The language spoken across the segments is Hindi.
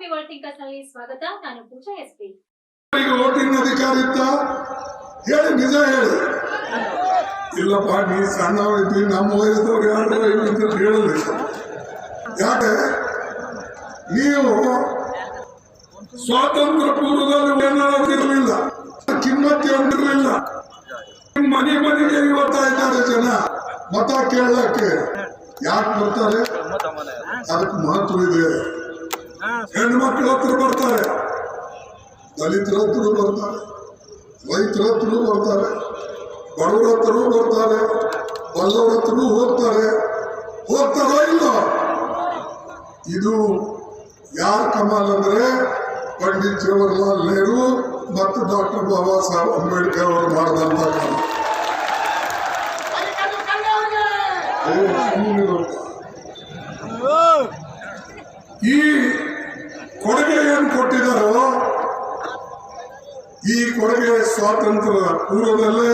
ಭೂಮಿ ಸ್ವಾಗತ. ನಾನು ಪೂಜಾ ಎಸ್ಪಿ ಈಗ ಓಟಿನ ಅಧಿಕಾರ ಹೇಳಿ, ನಿಜ ಹೇಳಿ. ಇಲ್ಲಪ್ಪ, ನೀ ಸಣ್ಣವರಿದ್ದಿ ನಮ್ಮ ವಯಸ್ಸದವ್ರು ಯಾರು ಅಂತ ಹೇಳಿದ್ರಿ ಯಾಕೆ? ನೀವು ಸ್ವಾತಂತ್ರ್ಯ ಪೂರ್ವದಲ್ಲಿ ಏನಾಗಿರ್ಲಿಲ್ಲ ಕಿಮ್ಮತ್ತೆ ಅಂತಿರ್ಲಿಲ್ಲ ಮನೆ ಮನೆಗೆ ಇವತ್ತಾ ಇದ್ದಾರೆ ಜನ. ಮತ ಕೇಳಕ್ಕೆ ಯಾಕೆ ಬರ್ತಾರೆ? ಅದಕ್ಕೆ ಮಹತ್ವ ಇದೆ. ಹೆಣ್ಮಕ್ಳ ಹತ್ರ ಬರ್ತಾರೆ. ದಲಿತರ ಹತ್ರ ಬರ್ತಾರೆ. ರೈತರ ಹತ್ರ ಬರ್ತಾರೆ. ಬಡವರ ಹತ್ರ ಬರ್ತಾರೆ. ಬಲ್ಲವರ ಹತ್ರ ಹೋಗ್ತಾರೆ. ಹೋಗ್ತಾರೋ ಇಲ್ಲ ಇದು ಯಾರ ಕಮಾಲ್ ಅಂದ್ರೆ ಪಂಡಿತ್ ಜವಾಹರ್ಲಾಲ್ ನೆಹರು ಮತ್ತು ಡಾಕ್ಟರ್ ಬಾಬಾ ಸಾಹೇಬ್ ಅಂಬೇಡ್ಕರ್ ಅವರು ಮಾಡಿದಂತ ಈ ಕೊಡುಗೆ ಏನು ಕೊಟ್ಟಿದ್ದಾರೋ. ಈ ಕೊಡುಗೆ ಸ್ವಾತಂತ್ರ್ಯ ಪೂರ್ವದಲ್ಲೇ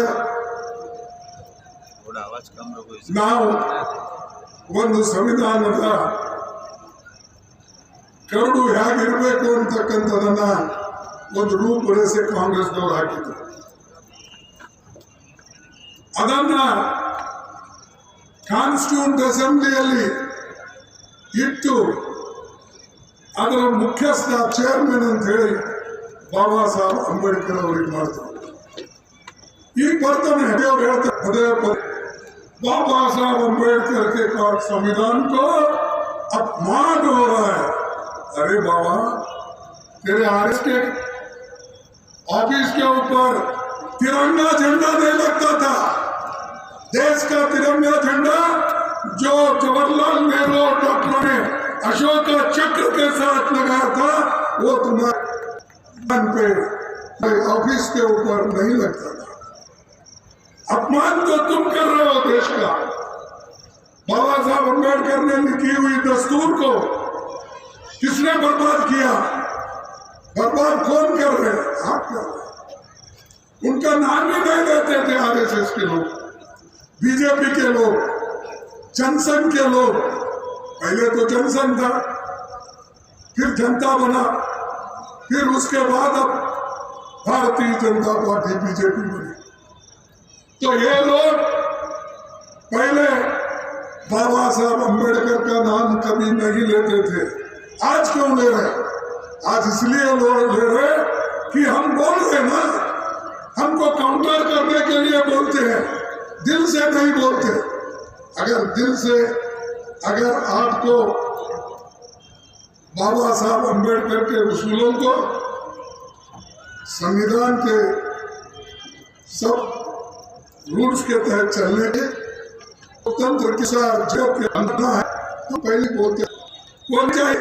ನಾವು ಒಂದು ಸಂವಿಧಾನದ ಕರಡು ಹೇಗಿರಬೇಕು ಅಂತಕ್ಕಂಥದನ್ನ ಒಂದು ರೂಪುರೇಷೆ ಕಾಂಗ್ರೆಸ್ನವರು ಹಾಕಿದ್ರು. ಅದನ್ನ ಕಾನ್ಸ್ಟಿಟ್ಯೂಂಟ್ ಅಸೆಂಬ್ಲಿಯಲ್ಲಿ ಇಟ್ಟು ಅದರ ಮುಖ್ಯಸ್ಥ ಚೇರ್ಮನ್ ಅಂತ ಹೇಳಿ ಬಾಬಾ ಸಾಹೇಬ್ ಅಂಬೇಡ್ಕರ್ ಅವರಿಗೆ ಮಾಡಿದ್ರು ಈಗ ಬರ್ತಾನೆ ಅವ್ರು ಹೇಳ್ತಾರೆ ಪದೇ ಪದೇ बाबा साहब अम्बेडकर के का संविधान को अपमान हो रहा है अरे बाबा तेरे आरएस के ऑफिस के ऊपर तिरंगा झंडा नहीं लगता था देश का तिरंगा झंडा जो जवाहरलाल नेहरू और डॉक्टर ने अशोक चक्र के साथ लगाया था, वो तुम्हारे पे ऑफ़िस के ऊपर नहीं लगता था। अपमान तो तुम कर रहे हो देश का। बाबा साहब अंबेडकर ने लिखी हुई दस्तूर को किसने बर्बाद किया? बर्बाद कौन कर रहे हैं? आप कर रहे उनका नाम ही नहीं लेते थे आरएसएस के लोग, बीजेपी के लोग, जनसंघ के लोग। पहले तो जनसंघ था, फिर जनता बना, फिर उसके बाद अब भारतीय जनता पार्टी बीजेपी बनी। तो ये लोग पहले बाबा साहब अंबेडकर का नाम कभी नहीं लेते थे। आज क्यों ले रहे आज इसलिए लोग ले रहे कि हम बोल रहे ना, हमको काउंटर करने के लिए बोलते हैं, दिल से नहीं बोलते। अगर दिल से अगर आपको बाबा साहब अंबेडकर के उसूलों को संविधान के सब रूल्स के तहत चलने के लोकतंत्र के साथ जो के अंदर है तो पहले बोलते कौन चाहे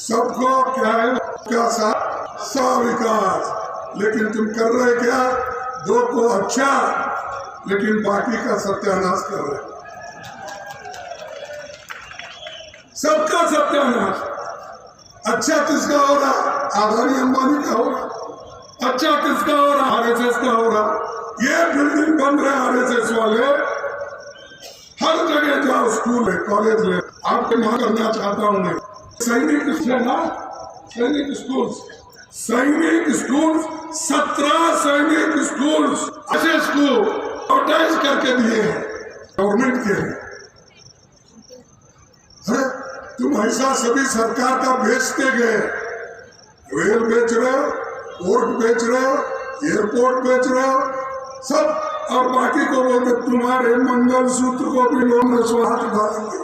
सबको क्या है? क्या सा, सा विकास लेकिन तुम कर रहे क्या? दो को अच्छा लेकिन बाकी का सत्यानाश कर रहे सबका सत्यानाश। अच्छा किसका हो रहा? आदानी अंबानी का हो रहा। अच्छा किसका हो रहा? आरएसएस का हो रहा। ये बिल्डिंग बन रहे आरएसएस वाले। हर जगह जाओ स्कूल है कॉलेज है आपके वहाँ करना चाहता हूँ मैं। सैनिक स्कूल ना? सैनिक स्कूल सैनिक स्कूल सत्रह सैनिक स्कूल ऐसे स्कूल एडवर्टाइज करके दिए हैं गवर्नमेंट के हैं। अरे तुम ऐसा सभी सरकार का बेचते गए। रेल बेच रहे हो पोर्ट बेच रहे हो एयरपोर्ट बेच रहे हो, सब। और बाकी को बोलते तुम्हारे मंगल सूत्र को भी लोग हाथ डालेंगे।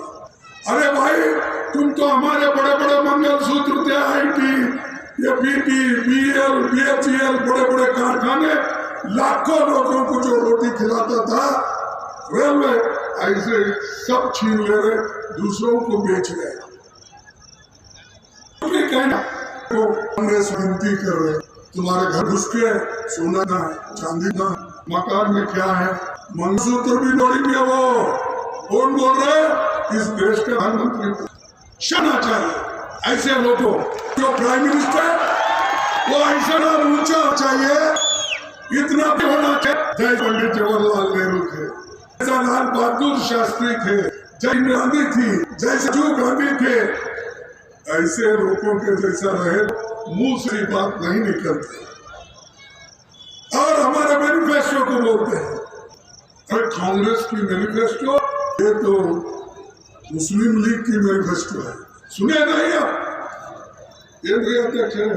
अरे भाई, तुम तो हमारे बड़े बड़े मंगल सूत्र थे आई टी ये बीटी बीएल बीएचईएल बड़े बड़े कारखाने। लाखों लोगों को जो रोटी खिलाता था रेलवे ऐसे सब छीन ले रहे, दूसरों को बेच रहे। कहना तो कांग्रेस विनती कर रहे। तुम्हारे घर घुस के सोना का है, चांदी का मकान में क्या है? मंगलसूत्र भी लोड़ेंगे वो। कौन बोल रहे इस देश के प्रधानमंत्री। को क्षमा चाहिए। ऐसे लोगों, जो प्राइम मिनिस्टर वो ऐसा ऊँचा चाहिए इतना भी होना चाहिए जय पंडित जवाहरलाल नेहरू थे। जैसा लाल बहादुर शास्त्री थे, जय गांधी थी जय राजीव गांधी थे, ऐसे लोगों के जैसा रहे, मुँह से बात नहीं निकलती। और हमारे मैनिफेस्टो को बोलते हैं। अरे कांग्रेस की मैनिफेस्टो ये तो मुस्लिम लीग की मैनिफेस्टो है। सुने नहीं आप? ये अध्यक्ष है ना?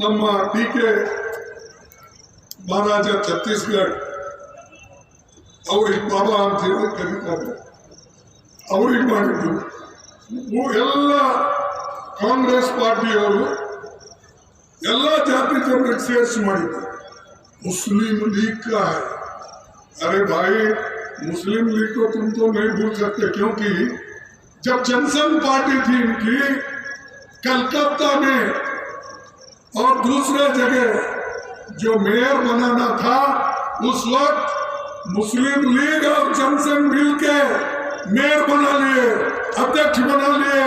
ನಮ್ಮ ಡಿ ಕೆ ಮಹಾರಾಜ ಛತ್ತೀಸ್ಗಢ ಅವ್ರಿಗೆ ಬಾಬಾ ಅಂತ ಹೇಳಿ ಕರೀತಾರೆ ಅವ್ರಿಗೆ ಮಾಡಿದ್ದು ಉ- ಎಲ್ಲ ಕಾಂಗ್ರೆಸ್ ಪಾರ್ಟಿಯವರು ಎಲ್ಲ ಜಾತಿ ಜನರಿಗೆ ಸೇರಿಸಿ ಮಾಡಿದ್ದು मुस्लिम लीग का है अरे भाई मुस्लिम लीग को तुम तो नहीं भूल सकते क्योंकि जब जनसंघ पार्टी थी इनकी कलकत्ता में और दूसरे जगह जो मेयर बनाना था, उस वक्त मुस्लिम लीग और जनसंघ मिल के मेयर बना लिए, अध्यक्ष बना लिए,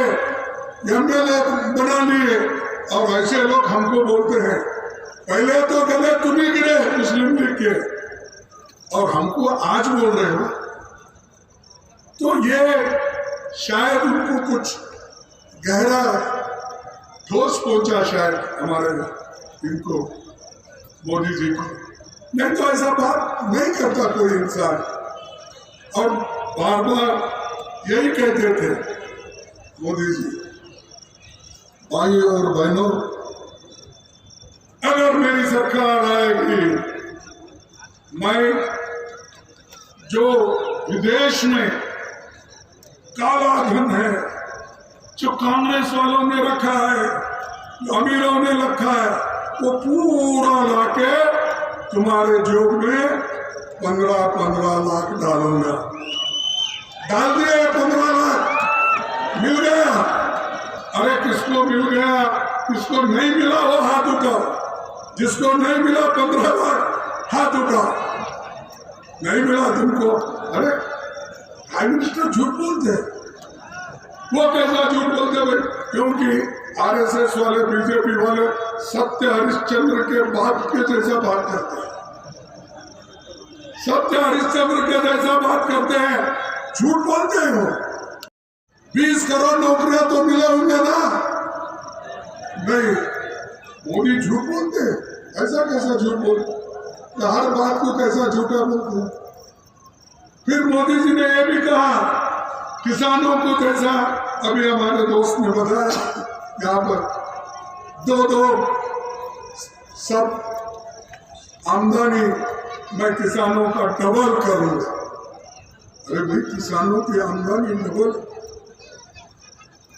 एमएलए बना लिए। और ऐसे लोग हमको बोलते हैं, पहले तो गले तुम ही गिरे मुस्लिम लीग के। और हमको आज बोल रहे हो। तो ये शायद उनको कुछ गहरा ठोस पहुँचा शायद हमारे इनको मोदी जी को। नहीं तो ऐसा बात नहीं करता कोई इंसान। और बार बार यही कहते थे मोदी जी, भाई और बहनों, अगर मेरी सरकार आएगी, मैं जो विदेश में काला धन है जो कांग्रेस वालों ने रखा है जो अमीरों ने रखा है, वो पूरा लाके तुम्हारे जोब में पंद्रह पंद्रह लाख डालूँगा। डाल दिए पंद्रह लाख। मिल गया। अरे किसको मिल गया? किसको नहीं मिला वो हाथ उठाओ जिसको नहीं मिला पंद्रह लाख, हाथ उठाओ नहीं मिला तुमको। अरे प्राइम मिनिस्टर झूठ बोलते हैं। वो कैसा झूठ बोलते भाई क्योंकि आरएसएस वाले, बीजेपी वाले सत्य हरिश्चंद्र के बाप के जैसा बात करते हैं। सत्य हरिश्चंद्र के जैसा बात करते हैं। झूठ बोलते हैं? बीस करोड़ नौकरियाँ तो मिले होंगे ना? नहीं। मोदी झूठ बोलते हैं? ऐसा कैसा झूठ बोलते तो हर बात को कैसा झूठा बोलते फिर मोदी जी ने यह भी कहा किसानों को जैसा अभी हमारे दोस्त ने बताया, यहाँ पर दो दो सब आमदनी मैं किसानों का डबल करूँगा अरे भाई, किसानों की आमदनी डबल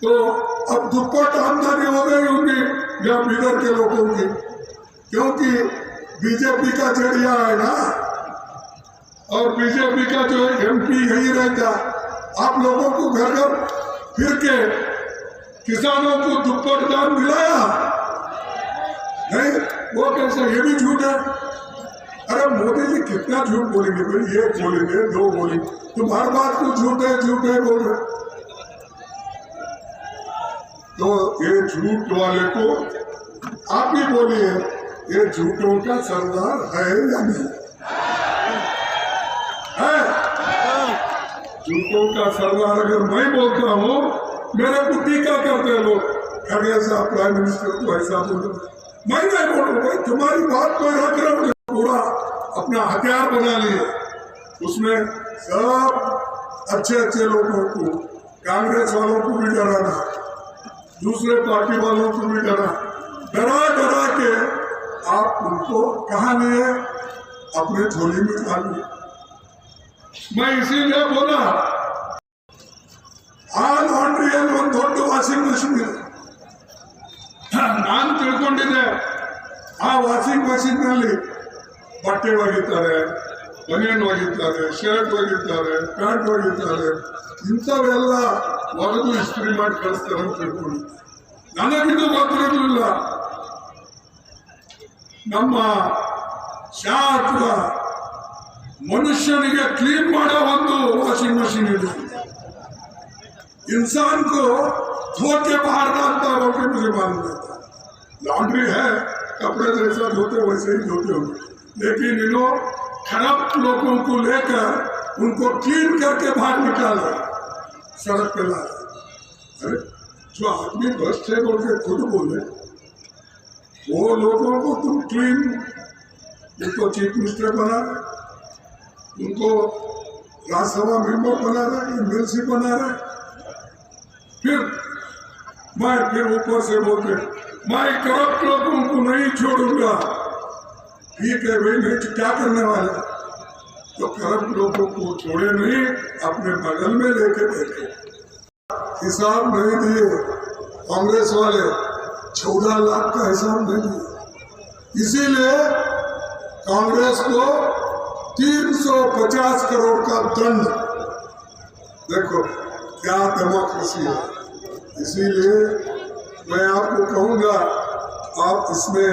तो अब दुप्पट आमदनी हो गई होंगी, या बिदर के लोगों की? क्योंकि बीजेपी का ज़रिया है ना? और बीजेपी का जो एमपी यही रहता आप लोगों को घर घर फिर के किसानों को दुप्पट दाम मिलाया। नहीं, वो कैसे, ये भी झूठ है? अरे मोदी जी कितना झूठ बोलेंगे? भाई एक बोलेंगे, दो बोलेंगे। तुम हर बात को झूठ है झूठ है, बोल रहे तो ये झूठ वाले को आप ही बोलिए, ये झूठों का सरदार है या नहीं है झूठों का सरदार अगर मैं बोलता हूँ, मेरे को टीका करते हैं लोग। अरे ऐसा प्राइम मिनिस्टर तो ऐसा बोलो। मैं नहीं बोलूँ भाई तुम्हारी बात को रख रहा हूँ पूरा अपना हथियार बना लिए उसमें सब अच्छे अच्छे लोगों को, कांग्रेस वालों को भी डराना, दूसरे पार्टी वालों को भी डरा डरा डरा के आप उनको कहा लिए अपने झोली में डाल लिए मैं इसीलिए बोला ಆ ಲಾಂಡ್ರಿಯಲ್ಲಿ ಒಂದು ದೊಡ್ಡ ವಾಷಿಂಗ್ ಮಷಿನ್ ಇದೆ ನಾನು ತಿಳ್ಕೊಂಡಿದ್ದೆ ಆ ವಾಷಿಂಗ್ ಮಷಿನ್ ನಲ್ಲಿ ಬಟ್ಟೆ ಒಗಿತಾರೆ ಬನಿಯನ್ ಒಗಿತಾರೆ ಶರ್ಟ್ ಒಗಿತಾರೆ ಪ್ಯಾಂಟ್ ಒಗಿತಾರೆ ಇಂಥವೆಲ್ಲ ಒಗೆದು ಇಸ್ತ್ರಿ ಮಾಡಿ ಕಳಿಸ್ತಾರೆ ಅಂತ ತಿಳ್ಕೊಂಡು ನನಗಿದು ಗೊತ್ತಿರಲಿಲ್ಲ ನಮ್ಮ ಶಾಸ್ತ್ರ ಮನುಷ್ಯನಿಗೆ ಕ್ಲೀನ್ ಮಾಡೋ ಒಂದು ವಾಷಿಂಗ್ ಮಷಿನ್ ಇದೆ इंसान को धो के बाहर डालता होगा मुझे मालूम नहीं था लॉन्ड्री है कपड़े जैसा धोते वैसे ही धोते होंगे लेकिन इन्हों खराब लोगों को लेकर उनको क्लीन करके बाहर निकाला सड़क पे ला अरे जो आदमी बस से बोल के खुद बोले वो लोगों को तुम क्लीन उनको चीफ मिनिस्टर बना रहे उनको राज्यसभा मेंबर बना रहे एमएलसी बना रहे फिर मैं फिर ऊपर से बोलते, मैं करप्ट लोगों को नहीं छोड़ूँगा। ठीक है भाई नहीं क्या करने वाला तो करप्ट लोगों को छोड़े नहीं, अपने बगल में लेके बैठे हिसाब नहीं दिए, कांग्रेस वाले चौदह लाख का हिसाब नहीं दिए। इसीलिए कांग्रेस को 350 करोड़ का दंड देखो क्या डेमोक्रेसी है इसीलिए मैं आपको कहूंगा आप इसमें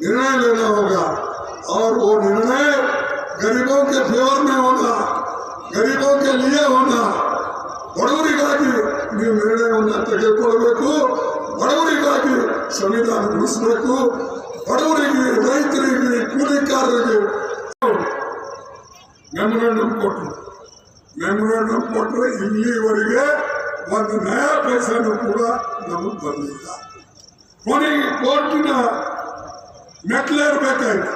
निर्णय लेना होगा और वो निर्णय गरीबों के फेवर में होना गरीबों के लिए होना ಬಡವರಿಗಾಗಿ ನೀವು ನಿರ್ಣಯವನ್ನು ತೆಗೆದುಕೊಳ್ಬೇಕು ಬಡವರಿಗಾಗಿ ಸಂವಿಧಾನ ಉಳಿಸಬೇಕು ಬಡವರಿಗೆ ರೈತರಿಗೆ ಕೂಲಿಕಾರರಿಗೆ ಮೆಮೊರಂಡಮ್ ಕೊಟ್ಟರು ಮೆಮೊರಾಂಡಮ್ ಕೊಟ್ಟರೆ ಇಲ್ಲಿವರೆಗೆ ಒಂದು ನಯ ಕೂಡ ನಮಗೆ ಬಂದಿಲ್ಲ. ಕೊನೆಗೆ ಕೋರ್ಟಿನ ಮೆಟ್ಲೇರ್ಬೇಕಾಯ್ತು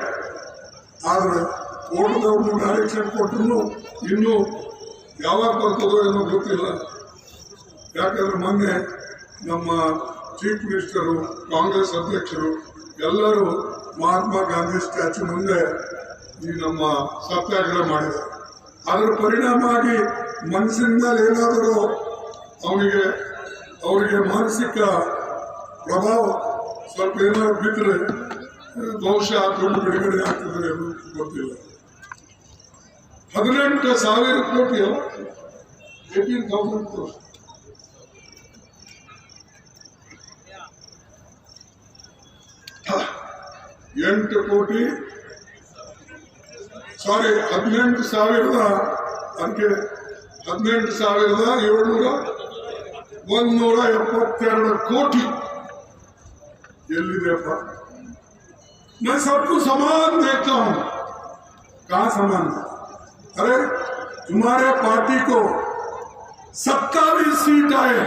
ಆದರೆ ಕೋರ್ಟ್ದವ್ರನ್ನ ಡೈರೆಕ್ಷನ್ ಕೊಟ್ಟರು ಇನ್ನೂ ಯಾವಾಗ ಬರ್ತದೋ ಏನೋ ಗೊತ್ತಿಲ್ಲ. ಯಾಕಂದ್ರೆ ಮೊನ್ನೆ ನಮ್ಮ ಚೀಫ್ ಮಿನಿಸ್ಟರು, ಕಾಂಗ್ರೆಸ್ ಅಧ್ಯಕ್ಷರು ಎಲ್ಲರೂ ಮಹಾತ್ಮ ಗಾಂಧಿ ಸ್ಟ್ಯಾಚು ಮುಂದೆ ಈ ನಮ್ಮ ಸತ್ಯಾಗ್ರಹ ಮಾಡಿದ್ದಾರೆ ಅದರ ಪರಿಣಾಮ ಆಗಿ ಮೇಲೆ ಏನಾದರೂ ಅವನಿಗೆ, ಅವರಿಗೆ ಮಾನಸಿಕ ಪ್ರಭಾವ ಸ್ವಲ್ಪ ಏನಾದ್ರು ಬಿದ್ದರೆ ಬಹುಶಃ ದುಡ್ಡು ಬಿಡುಗಡೆ ಆಗ್ತದೆ ಗೊತ್ತಿಲ್ಲ. ಹದಿನೆಂಟು ಸಾವಿರ ಕೋಟಿ ಏಟೀನ್ ತೌಸಂಡ್ ಕೋಟಿ ಎಂಟು ಕೋಟಿ ಸಾರಿ ಹದಿನೆಂಟು ಸಾವಿರದ ಅದಕ್ಕೆ ಹದಿನೆಂಟು ಸಾವಿರದ ಏಳ್ನೂರ ಒಂದೂರ ಎಪ್ಪತ್ತೆರಡು ಕೋಟಿ ಎಲ್ಲಿದೆಯಪ್ಪ मैं सबको समान देखता हूं कहा समान अरे तुम्हारे पार्टी को सत्तावीस सीट आए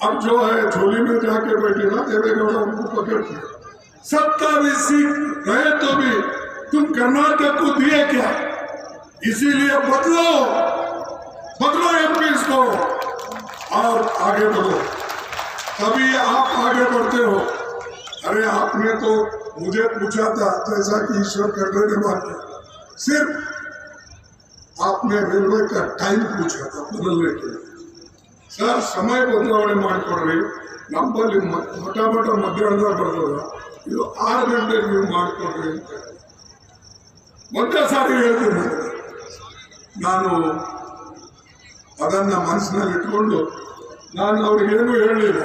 अब जो है झोली में जाके बैठे ना देवेगौड़ा उनको पकड़ के सत्तावीस सीट रहे तो भी तुम कर्नाटक को दिए क्या इसीलिए बदलो बदलो एमपी को और आगे बढ़ो तभी आप आगे बढ़ते हो अरे आपने तो मुझे पूछा था जैसा कि ईश्वर खड़गे ने बात की सिर्फ आपने रेलवे का टाइम पूछा था बदलने के लिए ಸರ್ ಸಮಯ ಬದಲಾವಣೆ ಮಾಡಿಕೊಡ್ರಿ ನಮ್ಮಲ್ಲಿ ಮ- ಮಠ ಮಠ ಮಧ್ಯಾಹ್ನದಾಗ ಬರ್ತದ ಇದು ಆರು ಗಂಟೆಗೆ ನೀವು ಮಾಡಿಕೊಡ್ರಿ ಅಂತ ಒಂದೇ ಸಾರಿ ಹೇಳ್ತೀನಿ. ನಾನು. ಅದನ್ನು ಮನಸ್ಸಿನಲ್ಲಿಟ್ಟುಕೊಂಡು ನಾನು ಅವ್ರಿಗೇನು ಹೇಳಲಿಲ್ಲ.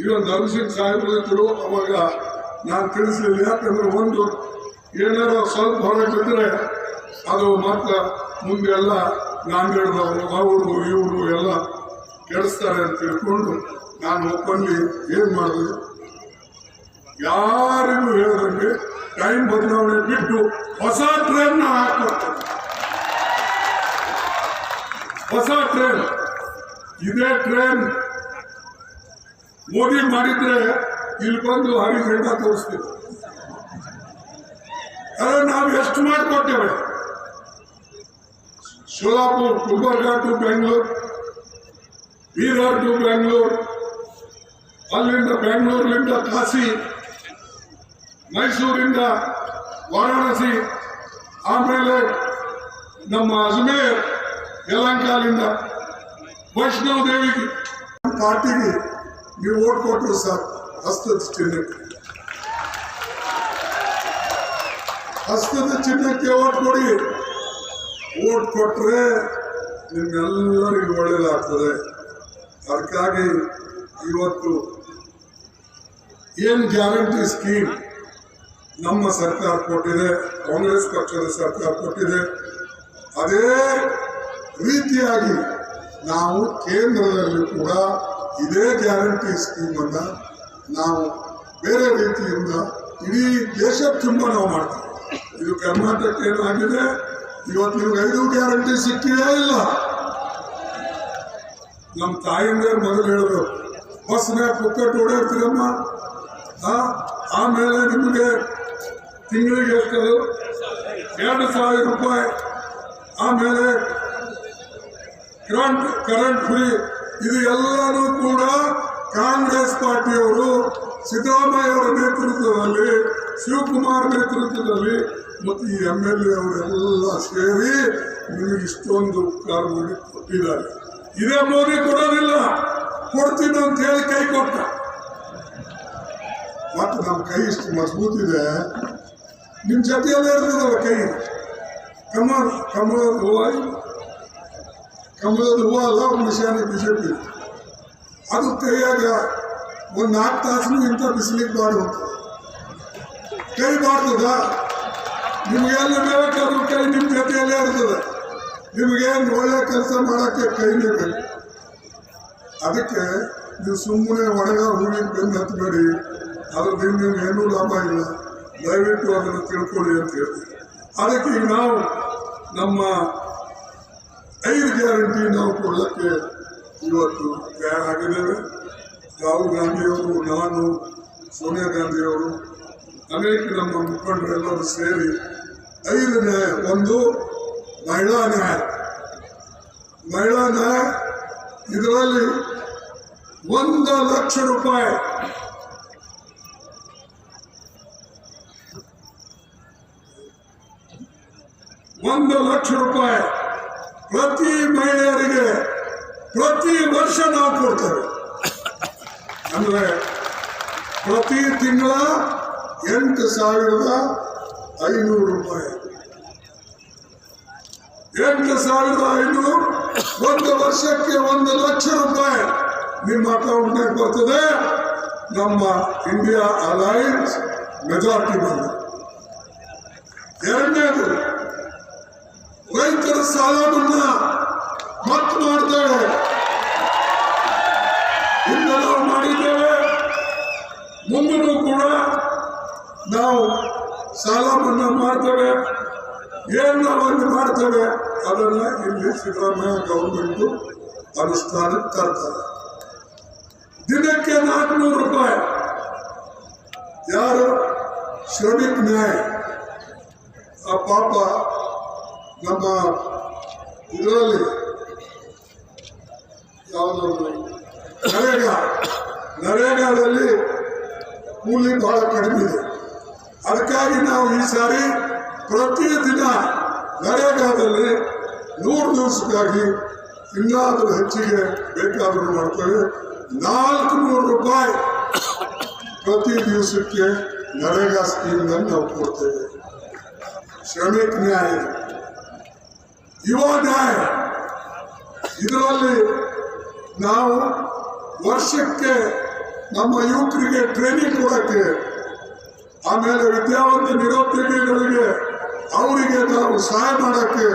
ಈಗ ನರಸಿಂಗ್ ಸಾಹೇಬ್ರು ಇದ್ರು ಅವಾಗ ನಾನು ತಿಳಿಸಲಿಲ್ಲ. ಯಾಕಂದ್ರೆ ಒಂದು ಏನಾದ್ರು ಸ್ವಲ್ಪ ಹೊರಗೆ ಅದು ಮತ್ತೆ ಮುಂದೆ ಎಲ್ಲ ನಾಂದೇಡ್ದವರು ಅವರು ಇವರು ಎಲ್ಲ ಕೆಡಿಸ್ತಾರೆ ಅಂತ ತಿಳ್ಕೊಂಡು ನಾನು ಒಪ್ಪಲ್ಲಿ ಏನು ಮಾಡಿದೆ? ಯಾರಿಗೂ ಹೇಳದಂಗೆ ಟೈಮ್ ಬದಲಾವಣೆ ಬಿಟ್ಟು ಹೊಸ ಟ್ರೈನ್ನ ಹಾಕೊಡ್ತಾರೆ ಹೊಸ ಟ್ರೈನ್ ಇದೇ ಟ್ರೈನ್ ಮೋದಿ ಮಾಡಿದ್ರೆ ಇಲ್ಲಿ ಬಂದು ಹರಿ ಜೆಂಡಾ ತೋರಿಸ್ತೀವಿ ಅರೆ ನಾವು ಎಷ್ಟು ಮಾಡಿಕೊಟ್ಟೇವೆ ಸೋಲಾಪುರ್ ಗುಲ್ಬರ್ಗಾ ಟು ಬೆಂಗಳೂರು ಬೀದರ್ ಟು ಬೆಂಗಳೂರು ಅಲ್ಲಿಂದ ಬೆಂಗಳೂರಿನಿಂದ ಕಾಶಿ ಮೈಸೂರಿಂದ ವಾರಾಣಸಿ, ಆಮೇಲೆ ನಮ್ಮ ಅಜ್ಮೇರ್, ಯಲಂಕಾಲಿಂದ ವೈಷ್ಣವ ದೇವಿಗೆ. ಪಾರ್ಟಿಗೆ ನೀವು ಓಟ್ ಕೊಟ್ಟರು ಸರ್, ಹಸ್ತದ ಚಿಹ್ನಕ್ಕೆ ಹಸ್ತದ ಚಿಹ್ನಕ್ಕೆ ಓಟ್ ಕೊಡಿ. ಓಟ್ ಕೊಟ್ಟರೆ ನಿಮ್ಮೆಲ್ಲರಿಗೂ ಒಳ್ಳೇದಾಗ್ತದೆ. ಅದಕ್ಕಾಗಿ ಇವತ್ತು ಏನು ಗ್ಯಾರಂಟಿ ಸ್ಕೀಮ್? ನಮ್ಮ ಸರ್ಕಾರ ಕೊಟ್ಟಿದೆ, ಕಾಂಗ್ರೆಸ್ ಪಕ್ಷದ ಸರ್ಕಾರ ಕೊಟ್ಟಿದೆ. ಅದೇ ರೀತಿಯಾಗಿ ನಾವು ಕೇಂದ್ರದಲ್ಲಿ ಕೂಡ ಇದೇ ಗ್ಯಾರಂಟಿ ಸ್ಕೀಮನ್ನು ನಾವು ಬೇರೆ ರೀತಿಯಿಂದ ಇಡೀ ದೇಶ ತುಂಬ ನಾವು ಮಾಡ್ತೀವಿ. ಇದು ಕರ್ನಾಟಕ ಏನಾಗಿದೆ? ಇವತ್ತು ನಿಮ್ಗೆ ಐದು ಗ್ಯಾರಂಟಿ ಸಿಕ್ಕಿದೇ ಇಲ್ಲ. ನಮ್ಮ ತಾಯಿಂದೇ ಮೊದಲು ಹೇಳಬೇಕು ಬಸ್ನಾಗ ಪುಕ್ಕಟ್ಟು ಓಡಾಡ್ತೀರಮ್ಮ ಆಮೇಲೆ ನಿಮಗೆ ತಿಂಗಳಿಗೆ ಎಷ್ಟದು? ಎರಡು ಸಾವಿರ ರೂಪಾಯಿ. ಆಮೇಲೆ ಕರೆಂಟ್ ಕರೆಂಟ್ ಫ್ರೀ ಇದು ಎಲ್ಲರೂ ಕೂಡ ಕಾಂಗ್ರೆಸ್ ಪಾರ್ಟಿಯವರು ಸಿದ್ದರಾಮಯ್ಯ ಅವರ ನೇತೃತ್ವದಲ್ಲಿ, ಶಿವಕುಮಾರ್ ನೇತೃತ್ವದಲ್ಲಿ ಮತ್ತು ಈ ಎಂ ಎಲ್ ಎ ಅವರೆಲ್ಲ ಸೇರಿ ನಿಮಗೆ ಇಷ್ಟೊಂದು ಉಪಕಾರ ಮಾಡಿ ಕೊಟ್ಟಿದ್ದಾರೆ. ಇದೇ ಮೋದಿ ಕೊಡೋದಿಲ್ಲ, ಕೊಡ್ತೀನಿ ಅಂತ ಹೇಳಿ ಕೈ ಕೊಟ್ಟ. ಮತ್ತು ನಮ್ಮ ಕೈ ಇಷ್ಟು ಮಜಬೂತಿದೆ ನಿಮ್ಮ ಜೊತೆಯಲ್ಲೇ ಇರ್ತದಲ್ಲ ಕೈ ಕಮಲ ಕಮಲದ ಹೂವ. ಕಮಲದ ಹೂವ ಅಲ್ಲ ಒಂದು ನಿಶಾನೆ ಬಿಜೆಪಿ ಅದು ಕೈಯಾಗ ಒಂದು ನಾಲ್ಕು ತಾಸು ಇಂಥ ಬಿಸಿಲಿಗೆ ಬಾಡಿ. ಕೈ ಬಾಡ್ತದ? ನಿಮಗೆಲ್ಲ ಬೇಕಾದ್ರೂ ಕೈ ನಿಮ್ಮ ಜೊತೆಯಲ್ಲೇ ಇರ್ತದೆ. ನಿಮಗೇನು ಒಳ್ಳೆ ಕೆಲಸ ಮಾಡೋಕ್ಕೆ ಕೈನೇ ಬೇಕು? ಅದಕ್ಕೆ ನೀವು ಸುಮ್ಮನೆ ಒಣಗ ಹೂವಿನ ಬೆನ್ನು ಹತ್ತಬೇಡಿ ಅದರಿಂದ ನಿಮ್ಗೆ ಏನೂ ಲಾಭ ಇಲ್ಲ. ದಯವಿಟ್ಟು ಅದನ್ನು ತಿಳ್ಕೊಳ್ಳಿ ಅಂತ ಹೇಳಿ. ಅದಕ್ಕೆ ಈಗ ನಾವು ನಮ್ಮ ಐದು ಗ್ಯಾರಂಟಿ ನಾವು ಕೊಡಲಿಕ್ಕೆ ಇವತ್ತು ತಯಾರಾಗಿದ್ದೇವೆ. ರಾಹುಲ್ ಗಾಂಧಿಯವರು, ನಾನು, ಸೋನಿಯಾ ಗಾಂಧಿಯವರು, ಅನೇಕ ನಮ್ಮ ಮುಖಂಡರೆಲ್ಲರೂ ಸೇರಿ ಐದು ನ್ಯಾಯ ಒಂದು ಮಹಿಳಾ ನ್ಯಾಯ. ಮಹಿಳಾ ನ್ಯಾಯ, ಇದರಲ್ಲಿ ಒಂದು ಲಕ್ಷ ರೂಪಾಯಿ ಒಂದು ಲಕ್ಷ ರೂಪಾಯಿ ಪ್ರತಿ ಮಹಿಳೆಯರಿಗೆ ಪ್ರತಿ ವರ್ಷ ನಾವು ಕೊಡ್ತೇವೆ. ಅಂದರೆ ಪ್ರತಿ ತಿಂಗಳ ಎಂಟು ಸಾವಿರದ ಐನೂರು ರೂಪಾಯಿ. ಎಂಟು ಸಾವಿರದ ಐನೂರು ಒಂದು ವರ್ಷಕ್ಕೆ ಒಂದು ಲಕ್ಷ ರೂಪಾಯಿ ನಿಮ್ಮ ಅಕೌಂಟ್ನಾಗ ಬರ್ತದೆ. ನಮ್ಮ ಇಂಡಿಯಾ ಅಲೈನ್ಸ್ ಮೆಜಾರಿಟಿ ಬಂದು. ಎರಡನೇದು ರೈತರ ಸಾಲ ಮನ್ನಾ ಮತ್ತೆ ಮಾಡ್ತೇವೆ. ಹಿಂದೆ ನಾವು ಮಾಡಿದ್ದೇವೆ. ಮುಂದೂ ಕೂಡ ನಾವು ಸಾಲ ಮನ್ನಾ ಮಾಡ್ತೇವೆ. ಏನು ನಾವು ಮಾಡ್ತೇವೆ ಅದನ್ನು ಇಲ್ಲಿ ಸಿದ್ದರಾಮಯ್ಯ ಗೌರ್ಮೆಂಟು ಅನುಷ್ಠಾನಕ್ಕೆ ತರ್ತಾರೆ. ದಿನಕ್ಕೆ ನಾಲ್ಕುನೂರು ರೂಪಾಯಿ. ಯಾರು? ಶ್ರಮಿಕ್ ನ್ಯಾಯ. ಆ ಪಾಪ ನಮ್ಮ ಇದರಲ್ಲಿ ಯಾವುದೊಂದು ನರೇಗಾ ನರೇಗಾದಲ್ಲಿ ಕೂಲಿ ಬಹಳ ಕಡಿಮೆ ಇದೆ ಅದಕ್ಕಾಗಿ ನಾವು ಈ ಸಾರಿ ಪ್ರತಿದಿನ ನರೇಗಾದಲ್ಲಿ ನೂರು ದಿವಸಕ್ಕಾಗಿ ಇನ್ನಾದರೂ ಹೆಚ್ಚಿಗೆ ಬೇಕಾದರೂ ಮಾಡ್ತೇವೆ ನಾಲ್ಕು ನೂರು ರೂಪಾಯಿ ಪ್ರತಿ ದಿವಸಕ್ಕೆ ನರೇಗಾ ಸ್ಕೀಮ್ನಲ್ಲಿ ನಾವು ಕೊಡ್ತೇವೆ ಶ್ರಮಿಕ್ ನ್ಯಾಯ ಯುವ ಇದರಲ್ಲಿ ನಾವು ವರ್ಷಕ್ಕೆ ನಮ್ಮ ಯುವಕರಿಗೆ ಟ್ರೈನಿಂಗ್ ಕೊಡಕ್ಕೆ, ಆಮೇಲೆ ವಿದ್ಯಾವಂತ ನಿರುದ್ಯೋಗಿಗಳಿಗೆ ಅವರಿಗೆ ನಾವು ಸಹಾಯ ಮಾಡೋಕ್ಕೆ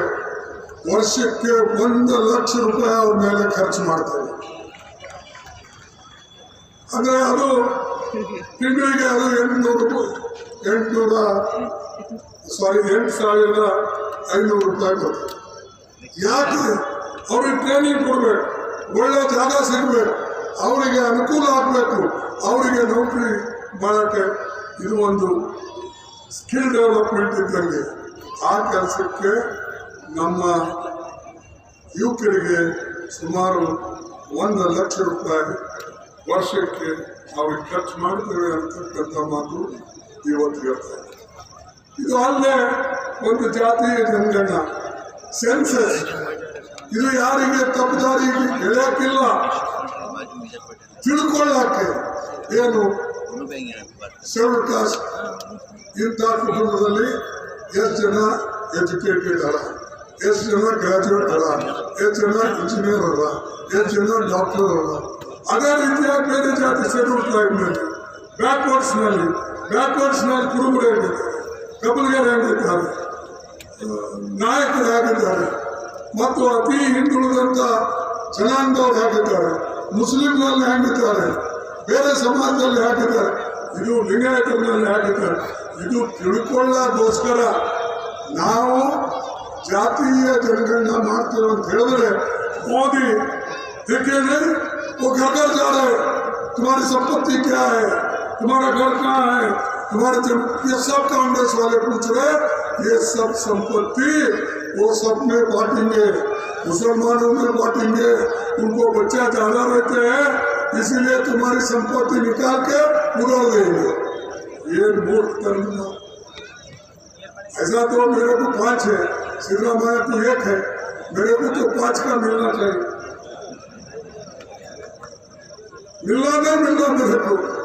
ವರ್ಷಕ್ಕೆ ಒಂದು ಲಕ್ಷ ರೂಪಾಯಿ ಅವ್ರ ಮೇಲೆ ಖರ್ಚು ಮಾಡ್ತೇವೆ ಅಂದರೆ ಅದು ತಿಂಗಳಿಗೆ ಅದು ಎಂಟುನೂರು ರೂಪಾಯಿ ಎಂಟುನೂರ ಸಾರಿ ಎಂಟು ಸಾವಿರದ ಐನೂರು ರೂಪಾಯಿ ಬರ್ತದೆ ಯಾಕೆ? ಅವ್ರಿಗೆ ಟ್ರೈನಿಂಗ್ ಕೊಡಬೇಕು. ಒಳ್ಳೆ ಜಾಗ ಸಿಗಬೇಕು. ಅವರಿಗೆ ಅನುಕೂಲ ಆಗಬೇಕು. ಅವರಿಗೆ ನೌಕರಿ ಮಾಡೋಕ್ಕೆ ಇದು ಒಂದು ಸ್ಕಿಲ್ ಡೆವಲಪ್ಮೆಂಟ್ ಇದ್ದಂಗೆ. ಆ ಕೆಲಸಕ್ಕೆ ನಮ್ಮ ಯುವಕರಿಗೆ ಸುಮಾರು ಒಂದು ಲಕ್ಷ ರೂಪಾಯಿ ವರ್ಷಕ್ಕೆ ಅವ್ರಿಗೆ ಖರ್ಚು ಮಾಡ್ತೇವೆ ಅಂತಕ್ಕಂಥ ಮಾತು ಇವತ್ತು ಹೇಳ್ತಾರೆ ಇದು ಅಲ್ಲದೆ ಒಂದು ಜಾತಿಯ ಜನಗಣನ ಸೆನ್ಸಸ್. ಇದು ಯಾರಿಗೆ ತಪ್ಪುದಾರಿಗೆ ಎಳೆಯಕ್ಕಿಲ್ಲ ತಿಳ್ಕೊಳ್ಳಕ್ಕೆ ಏನು? ಕಾಸ್ಟ್ ಇಂಥ ಕುಟುಂಬದಲ್ಲಿ ಎಷ್ಟು ಜನ ಎಜುಕೇಟೆಡ್ ಅಲ್ಲ. ಎಷ್ಟು ಜನ ಗ್ರಾಜುಯೇಟ್ ಅಲ್ಲ. ಎಷ್ಟು ಜನ ಇಂಜಿನಿಯರ್ ಅಲ್ಲ. ಎಷ್ಟು ಜನ ಡಾಕ್ಟರ್ ಅಲ್ಲ. ಅದೇ ರೀತಿಯಾಗಿ ಬೇರೆ ಜಾತಿ ಶೆಡ್ಯೂಲ್ ಟ್ರೈಬ್ನಲ್ಲಿ ಬ್ಯಾಕ್ವರ್ಡ್ಸ್ನಲ್ಲಿ ಬ್ಯಾಕ್ವರ್ಡ್ಸ್ನಲ್ಲಿ ಕುರುಬರು ಹೇಗಿದ್ದಾರೆ? ಕಬಲ್ಗೇರ್ ಹೇಗಿದ್ದಾರೆ ನಾಯಕರು ಹೇಗಿದ್ದಾರೆ ಮತ್ತು ಅತಿ ಹಿಂದುಳಿದಂಥ ಜನಾಂಗದವ್ರು ಹೇಗಿದ್ದಾರೆ ಮುಸ್ಲಿಂನಲ್ಲಿ ಹೇಗಿದ್ದಾರೆ ಬೇರೆ ಸಮಾಜದಲ್ಲಿ ಹೇಗಿದ್ದಾರೆ ಇದು ಲಿಂಗಾಯತರಲ್ಲಿ ಹೇಗಿದ್ದಾರೆ ಇದು ತಿಳ್ಕೊಳ್ಳೋಕ್ಕೋಸ್ಕರ ನಾವು ಜಾತೀಯ ಜನಗಣನ ಮಾಡ್ತೀವಿ ಅಂತ ಹೇಳಿದ್ರೆ ಮೋದಿ ಏಕೆಂದ್ರೆ वो घर घर जा रहे हैं तुम्हारी संपत्ति क्या है तुम्हारा घर कहाँ है तुम्हारे जन ये सब कांग्रेस वाले पूछ रहे ये सब संपत्ति वो सब में बांटेंगे। मुसलमानों में बांटेंगे, उनको बच्चा ज़्यादा रहते हैं, इसीलिए तुम्हारी संपत्ति निकाल के उड़ा देंगे। ये मूर्ख तंत्र ऐसा तो मेरे को पाँच है सिद्धरामैया को एक है, मेरे को तो पाँच का मिलना चाहिए। मिलना नहीं मिलना मेरे को।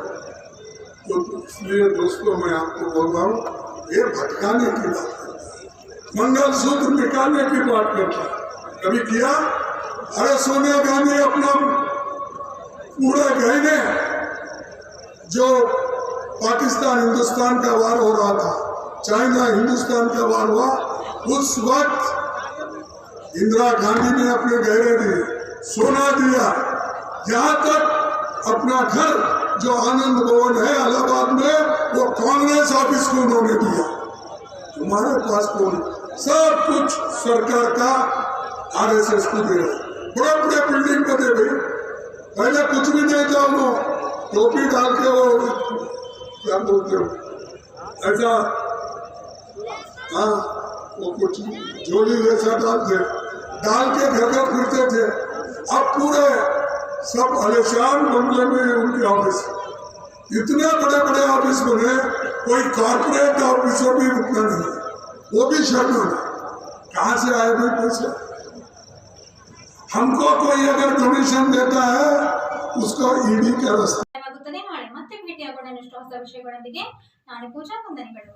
तो इसलिए दोस्तों, मैं आपको बोल रहा हूँ, ये भटकाने की बात मंगल सूत्र निकालने की बात करता कभी किया? अरे सोनिया गांधी अपना पूरे गहने जो पाकिस्तान, हिंदुस्तान का वार हो रहा था, चाइना, हिंदुस्तान का वार हुआ, उस वक्त इंदिरा गांधी ने अपने गहरे दिए, सोना दिया। यहाँ तक अपना घर जो आनंद भवन है इलाहाबाद में, वो कांग्रेस ऑफ़िस को उन्होंने दिया। तुम्हारे पास कौन सब कुछ सरकार का आरएसएस को दे रहे बड़े बड़े बिल्डिंग को दे भाई पहले कुछ भी नहीं था वो। टोपी डाल के वो क्या बोलते हो? ऐसा हाँ वो कुछ झोली जैसा डालते डाल के घर घर फिरते थे। अब पूरे सब आलिशान बंगले में उनके ऑफिस इतने बड़े बड़े ऑफिस बने कोई कॉर्पोरेट ऑफिसर भी उतना नहीं है वो भी शर्मा कहाँ से आए भाई पैसे हमको कोई अगर कमीशन देता है उसको ईडी का रास्ता ಆಗುತ್ತದೆ ನಾಳೆ ಮತ್ತೆ ಭೇಟಿಯಾಗೋಣ ಇನ್ನಷ್ಟು ಹೊಸ ವಿಷಯಗಳೊಂದಿಗೆ ನಾನು ಪೂಜಾ ವಂದನೆಗಳು